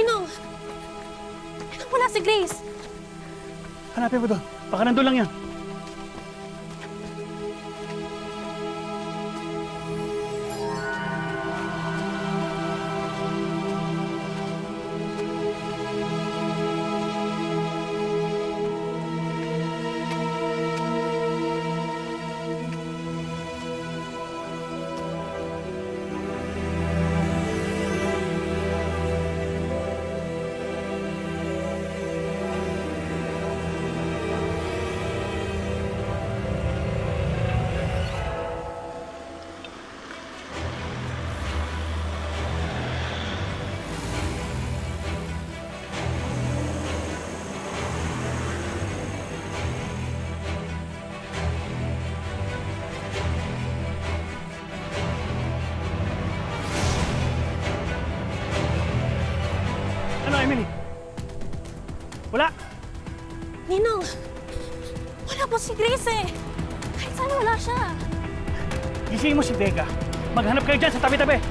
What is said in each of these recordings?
Ninong! Ninong, wala si Grace! Hanapin mo doon. Baka nandun lang yan. Po si Grace eh! Kahit saan wala siya. Gisingin mo si Vega. Maghanap kayo dyan sa tabi-tabi.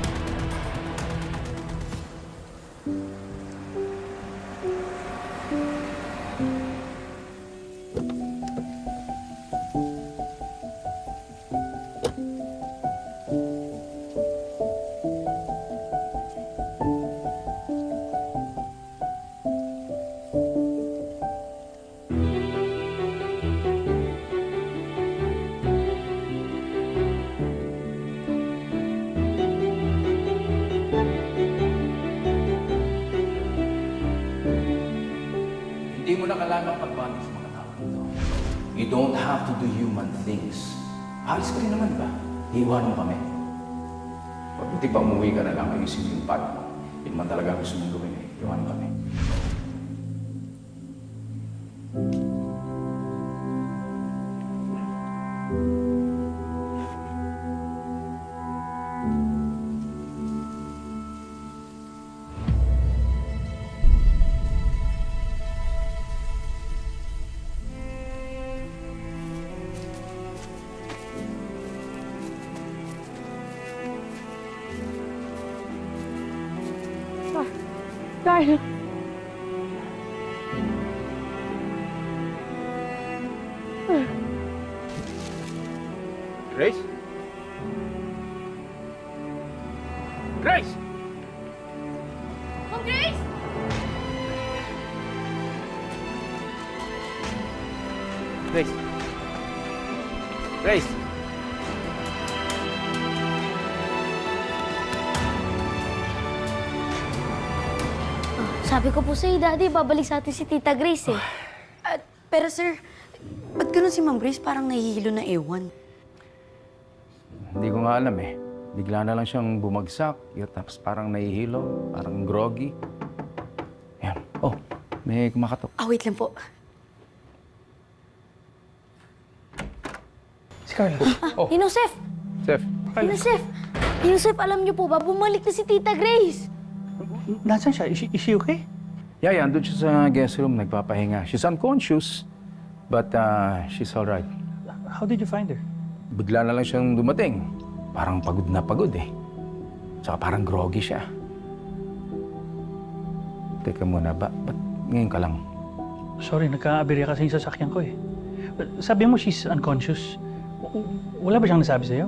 Hindi mo na kailangan pagbati sa mga tao. You don't have to do human things. Alis ka rin naman ba? Iwan mo kami. Mabuti pa umuwi ka na lang ayusin yung pag mo. Yun man talaga gusto mong gawin eh. Iwan kami. Darling. Grace? Grace! Ma'am Grace! Grace! Grace! Sabi ko po sa'yo, Daddy, babalik sa atin si Tita Grace eh. At, pero sir, ba't ganun si Ma'am Grace parang nahihilo na ewan? Hindi ko nga alam eh. Bigla na lang siyang bumagsak. Yun, tapos parang nahihilo, parang groggy. Yan. Oh, may kumakatok. Ah, wait lang po. Si Carlos. Oh, Ninong Sef! Chef. Ninong Sef! Ninong Sef, alam niyo po ba, bumalik na si Tita Grace! Nasaan siya? Is she, is she okay? Yeah, yeah, andun siya sa guest room, nagpapahinga. She's unconscious, but uh, she's all right. How did you find her? Bigla na lang siyang dumating. Parang pagod na pagod eh. Tsaka parang groggy siya. Teka muna, ba, ba't ngayon ka lang? Sorry, nagka-aberya kasi yung sasakyan ko eh. Sabi mo she's unconscious. W- Wala ba siyang nasabi sa'yo?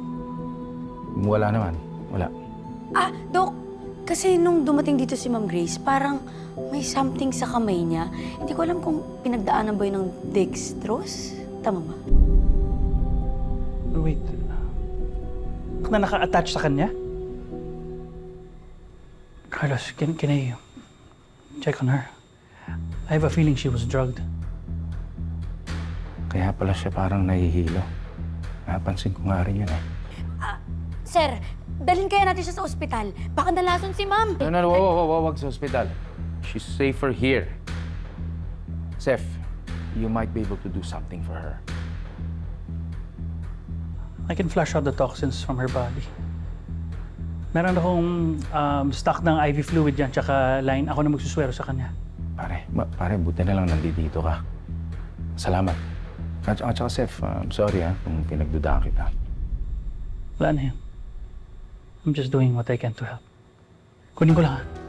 Wala naman. Wala. Ah, kasi nung dumating dito si Ma'am Grace, parang may something sa kamay niya. Hindi ko alam kung pinagdaanan ba yun ng dextrose? Tama ba? Wait. Na naka-attach sa kanya? Carlos, can, can I check on her? I have a feeling she was drugged. Kaya pala siya parang nahihilo. Napansin ko nga rin yun eh. Sir, dalhin kaya natin siya sa ospital. Baka nalason si Ma'am. No, no, no, wag, wag, wag, wag sa hospital. She's safer here. Seth, you might be able to do something for her. I can flush out the toxins from her body. Meron akong um, stock ng IV fluid dyan, tsaka line. Ako na magsuswero sa kanya. Pare, ma, pare, buti na lang nandito ka. Salamat. At, at saka, Seth, um, sorry ha, kung pinagdudahan kita. Wala na yun. I'm just doing what I can to help. Kunin ko lang ha.